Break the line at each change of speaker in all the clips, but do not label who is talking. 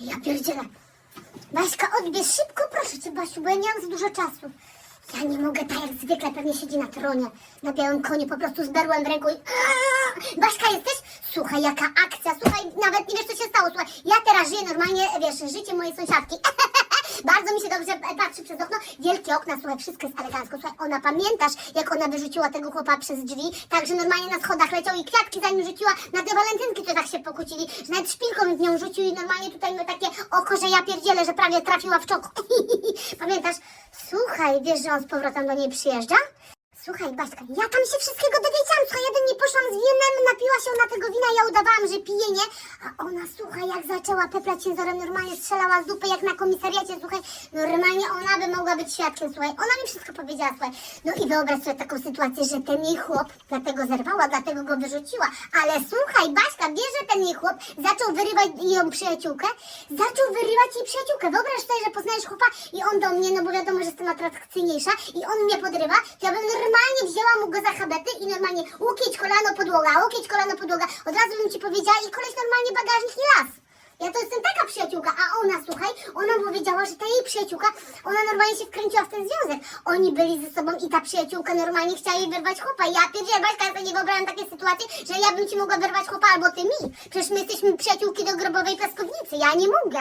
Ja pierdzielę. Baśka, odbierz szybko, proszę cię, Basiu, bo ja nie mam za dużo czasu. Ja nie mogę, tak jak zwykle, pewnie siedzi na tronie, na białym koniu, po prostu z berłem w ręku i... Baśka, jesteś? Słuchaj, jaka akcja, słuchaj, nawet nie wiesz, co się stało, słuchaj, ja teraz żyję normalnie, wiesz, życie mojej sąsiadki. Bardzo mi się dobrze patrzy przez okno, wielkie okna, słuchaj, wszystko jest elegancko, słuchaj, ona, pamiętasz, jak ona wyrzuciła tego chłopa przez drzwi, także normalnie na schodach leciał i kwiatki zanim rzuciła na te walentynki, to tak się pokłócili, że nawet szpilką w nią rzucił i normalnie tutaj miał takie oko, że ja pierdzielę, że prawie trafiła w czoko. Pamiętasz? Słuchaj, wiesz, że on z powrotem do niej przyjeżdża? Słuchaj, Baśka, ja tam się wszystkiego dowiedziałam. Słuchaj, ja do niej poszłam z winem, napiła się ona tego wina, ja udawałam, że pije, nie? A ona, słuchaj, jak zaczęła peplać ciężarem, normalnie strzelała z dupy, jak na komisariacie, słuchaj, normalnie ona by mogła być świadkiem, słuchaj. Ona mi wszystko powiedziała, słuchaj. No i wyobraź sobie taką sytuację, że ten jej chłop, dlatego zerwała, dlatego go wyrzuciła. Ale słuchaj, Baśka, jej chłop zaczął wyrywać jej przyjaciółkę? Zaczął wyrywać jej przyjaciółkę. Wyobraź sobie, że poznajesz chłopa i on do mnie, no bo wiadomo, że jestem atrakcyjniejsza i on mnie podrywa, to ja bym normalnie wzięła mu go za habety i normalnie łukieć kolano podłoga, łukieć kolano podłoga. Od razu bym ci powiedziała i koleś normalnie bagażnik i las. Ja to jestem taka przyjaciółka, a ona, słuchaj, ona powiedziała, że ta jej przyjaciółka, ona normalnie się wkręciła w ten związek. Oni byli ze sobą i ta przyjaciółka normalnie chciała jej wyrwać chłopa. Ja pierdzielę, Baśka, ja sobie nie wyobrażam takiej sytuacji, że ja bym ci mogła wyrwać chłopa albo ty mi. Przecież my jesteśmy przyjaciółki do grobowej piaskownicy, ja nie mogę.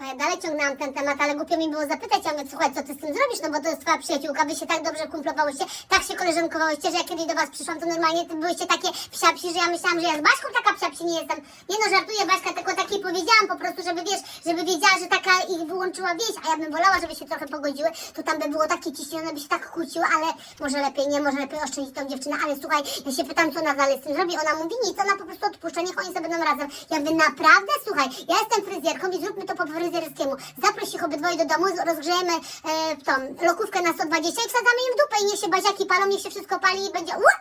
A ja dalej ciągnęłam ten temat, ale głupio mi było zapytać, ja mówię, słuchaj, co ty z tym zrobisz, no bo to jest twoja przyjaciółka, wy się tak dobrze kumplowałyście, tak się koleżankowałyście, że jak kiedyś do was przyszłam, to normalnie ty byłyście takie psiapsi, że ja myślałam, że ja z Baśką taka psiapsi nie jestem. Nie no, żartuję Baśka, tylko takiej powiedziałam po prostu, żeby wiesz, żeby wiedziała, że taka ich wyłączyła wieś, a ja bym wolała, żeby się trochę pogodziły, to tam by było takie ciśnione, by się tak kłóciły, ale może lepiej nie, może lepiej oszczędzić tą dziewczynę, ale słuchaj, ja się pytam, co ona dalej z tym zrobi, ona mówi nic, ona po prostu odpuszcza, niech oni sobie będą razem. Ja naprawdę? Słuchaj, ja jestem fryzjerką i zróbmy to po fryzjerskiemu. Zaproś ich obydwoje do domu, rozgrzejemy e, tą lokówkę na 120 i wsadzamy im dupę i niech się baziaki palą, niech się wszystko pali i będzie... Ua!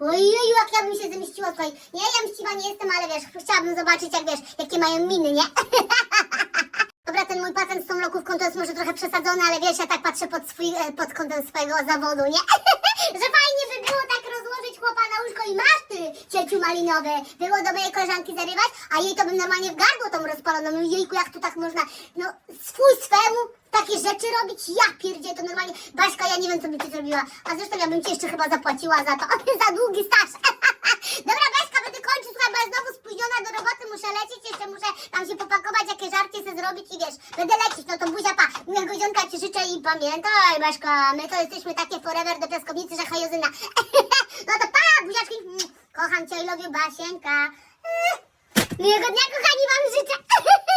Ojeju, jak ja bym się zemściła, słuchaj. Nie, ja mściwa nie jestem, ale wiesz, chciałabym zobaczyć, jak wiesz, jakie mają miny, nie? Dobra, ten mój patent z tą lokówką to jest może trochę przesadzony, ale wiesz, ja tak patrzę pod, swój, e, pod kątem swojego zawodu, nie? Że fajnie by było tak rozłożyć chłopa na łóżko i masz cieciu malinowy, było do mojej koleżanki zarywać, a jej to bym normalnie w gardło tą rozpaloną, no jejku, jak tu tak można, no swój swemu takie rzeczy robić, ja pierdzie to normalnie, Baśka, ja nie wiem, co by ci zrobiła, a zresztą ja bym ci jeszcze chyba zapłaciła za to, za długi staż. Dobra, Baśka, będę kończyć, słuchaj, bo ja znowu spóźniona do roboty, muszę lecieć, jeszcze muszę tam się popakować, jakie żarcie sobie zrobić i wiesz, będę lecieć, no to buzia pa, miłego dzionka ci życzę i pamiętaj, Baśka, my to jesteśmy takie forever do piaskownicy, że hajozyna. no to pa, buziaczki, kocham cię i you, Basieńka. Miłego dnia, kochani, wam życzę.